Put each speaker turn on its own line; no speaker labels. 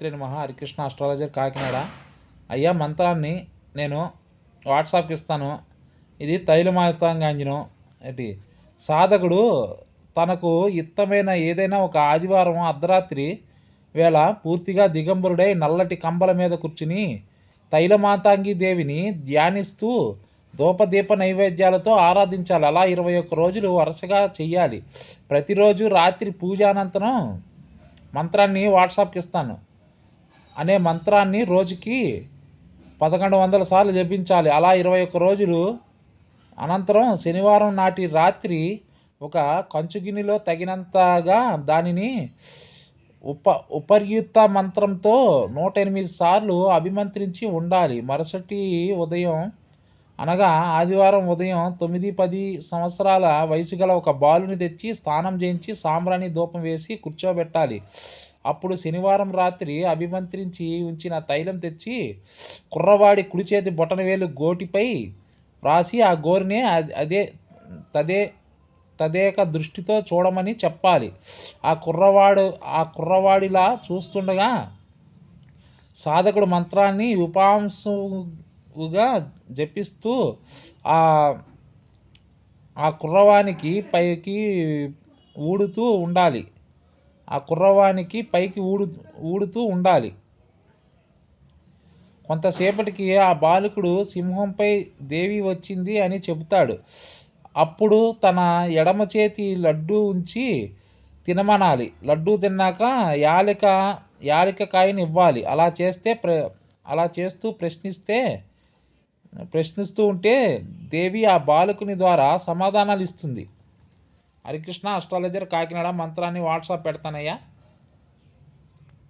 శ్రీమాత్రే నమ హరికృష్ణ అస్ట్రాలజర్ కాకినాడ. అయ్యా మంత్రాన్ని నేను వాట్సాప్కి ఇస్తాను. ఇది తైలమాతాంగాంజనం ఏంటి? సాధకుడు తనకు ఇత్తమైన ఏదైనా ఒక ఆదివారం అర్ధరాత్రి వేళ పూర్తిగా దిగంబరుడై నల్లటి కంబల మీద కూర్చుని తైలమాతాంగి దేవిని ధ్యానిస్తూ ధూపదీప నైవేద్యాలతో ఆరాధించాలి. అలా ఇరవై ఒక్క రోజులు వరుసగా చెయ్యాలి. ప్రతిరోజు రాత్రి పూజానంతరం మంత్రాన్ని వాట్సాప్కి ఇస్తాను. అనే మంత్రాన్ని రోజుకి పదకొండు వందల సార్లు జపించాలి. అలా ఇరవై ఒక్క రోజులు. అనంతరం శనివారం నాటి రాత్రి ఒక కంచు గిన్నెలో తగినంతగా దానిని ఉప ఉపర్యుక్త మంత్రంతో నూట ఎనిమిది సార్లు అభిమంత్రించి ఉండాలి. మరుసటి ఉదయం అనగా ఆదివారం ఉదయం తొమ్మిది పది సంవత్సరాల వయసు గల ఒక బాలుని తెచ్చి స్నానం చేయించి సాంబ్రాణి ధూపం వేసి కూర్చోబెట్టాలి. అప్పుడు శనివారం రాత్రి అభిమంత్రించి ఉంచిన తైలం తెచ్చి కుర్రవాడి కుడి చేతి బొటనవేలు గోటిపై రాసి ఆ గోరిని అదే తదే తదేక దృష్టితో చూడమని చెప్పాలి. ఆ కుర్రవాడు ఆ కుర్రవాడిలా చూస్తుండగా సాధకుడు మంత్రాన్ని ఉపాంశుగా జపిస్తూ ఆ ఆ కుర్రవానికి పైకి ఊడుతూ ఉండాలి. ఆ కుర్రవానికి పైకి ఊడు ఊడుతూ ఉండాలి. కొంతసేపటికి ఆ బాలకుడు సింహంపై దేవి వచ్చింది అని చెబుతాడు. అప్పుడు తన ఎడమ చేతి లడ్డు ఉంచి తినమనాలి. లడ్డు తిన్నాక యాలిక యాలిక కాయని ఇవ్వాలి. అలా చేస్తే ప్ర అలా చేస్తూ ప్రశ్నిస్తే ప్రశ్నిస్తూ ఉంటే దేవి ఆ బాలకుని ద్వారా సమాధానాలు ఇస్తుంది. హరికృష్ణ అస్ట్రాలజర్ కాకినాడ మంత్రాన్ని వాట్సాప్ పెడతానయ్యా.